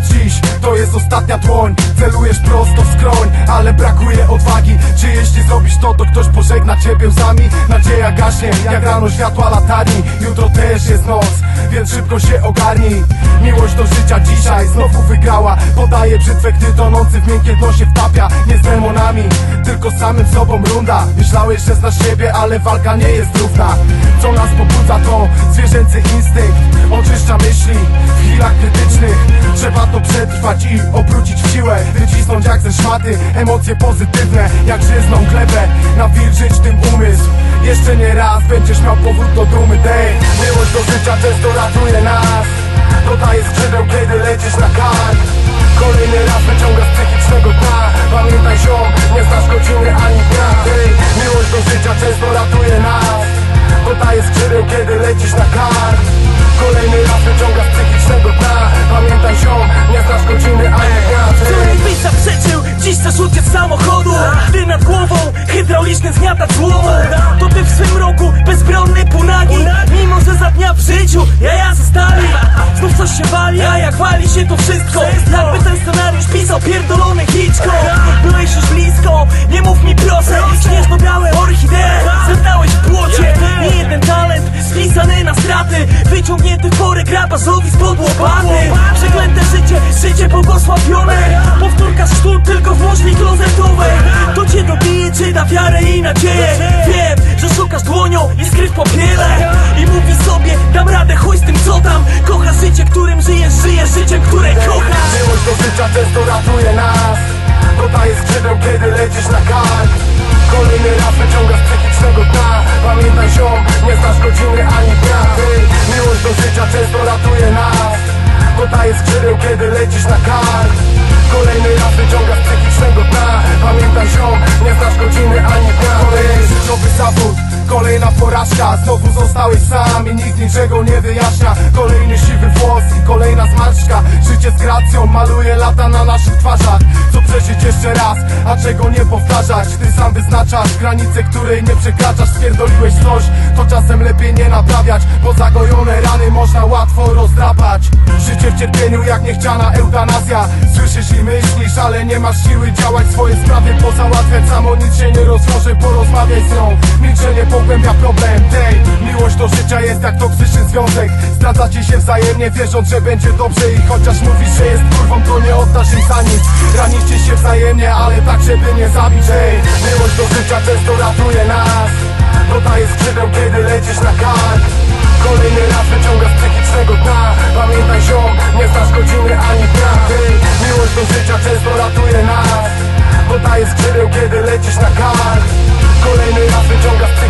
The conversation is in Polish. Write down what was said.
dziś. To jest ostatnia dłoń Celujesz prosto w skroń, ale brakuje odwagi. Czy jeśli zrobisz to, to ktoś pożegna ciebie łzami? Nadzieja gaśnie, jak rano światła latarni Jutro też jest noc, więc szybko się ogarnij. Miłość do życia dzisiaj znowu wygrała. Podaje brzytwę, gdy tonący w miękkie dno się wtapia. Nie z demonami, tylko samym sobą runda. Myślałeś, że znasz siebie, ale walka nie jest równa. Co nas pobudza to zwierzęcy instynkt Myśli w chwilach krytycznych. Trzeba to przetrwać i obrócić w siłę. Wycisnąć jak ze szmaty emocje pozytywne. Jak żyzną glebę, nawilżyć tym umysł. Jeszcze nie raz będziesz miał powrót do dumy. Dej, miłość do życia często ratuje nas. Dodaje skrzydeł kiedy lecisz na kark Kolejny raz wyciąga z psychicznego dna. Pamiętaj ziom, samochodu. Gdy nad głową hydrauliczny zmiatacz łomu To ty w swym roku bezbronny punagi. Mimo, że za dnia w życiu jaja zostali. Znów coś się wali, a jak wali się to wszystko. Jakby ten scenariusz pisał pierdolony Hitchcock. Byłeś już blisko, nie mów mi proszę. Śnieżno-białe orchidee zebrałeś w płocie Nie jeden talent spisany na straty. Wyciągnięty w porę grabarzowi spod łopaty Przeklęte życie, życie błogosławione. Powtórka z sztuk tylko w cię dobije, czy da wiarę i nadzieję. Wiem, że szukasz dłonią i skryw popiele. I mówi sobie, dam radę, chuj z tym co tam Kochasz życie, którym żyjesz, żyjesz życiem, które kochasz. Miłość do życia często ratuje nas. Dodaje skrzydeł, kiedy lecisz na kark. Kolejny raz wyciąga z psychicznego dna. Pamiętaj ziom, nie znasz godziny ani dnia miłość do życia często ratuje nas. Dodaje skrzydeł, kiedy lecisz na kark Kolejna porażka, znowu zostałeś sam i nikt niczego nie wyjaśnia. Kolejny siwy włos i kolejna zmarszczka. Życie z gracją maluje lata na naszych twarzach. Co Ty sam wyznaczasz granicę, której nie przekraczasz. Spierdoliłeś coś, to czasem lepiej nie naprawiać Bo zagojone rany można łatwo rozdrapać. Życie w cierpieniu jak niechciana eutanazja Słyszysz i myślisz, ale nie masz siły działać Swoje sprawy pozałatwiać samo nic się nie rozwiąże. Porozmawiaj z nią, milczenie pogłębia problem. Tej, miłość do życia jest jak toksyczny związek. Zdradzacie się wzajemnie wierząc, że będzie dobrze I chociaż mówisz, że jest kurwą, to nie oddasz im za nic wzajemnie, ale tak żeby nie zabić Hej, miłość do życia często ratuje nas. Dodaje skrzydeł, kiedy lecisz na kark. Kolejny raz wyciąga z psychicznego dna. Pamiętaj ziom, nie znasz godziny ani dnia Hej, miłość do życia często ratuje nas. Dodaje skrzydeł, kiedy lecisz na kark. Kolejny raz wyciąga z psychicznego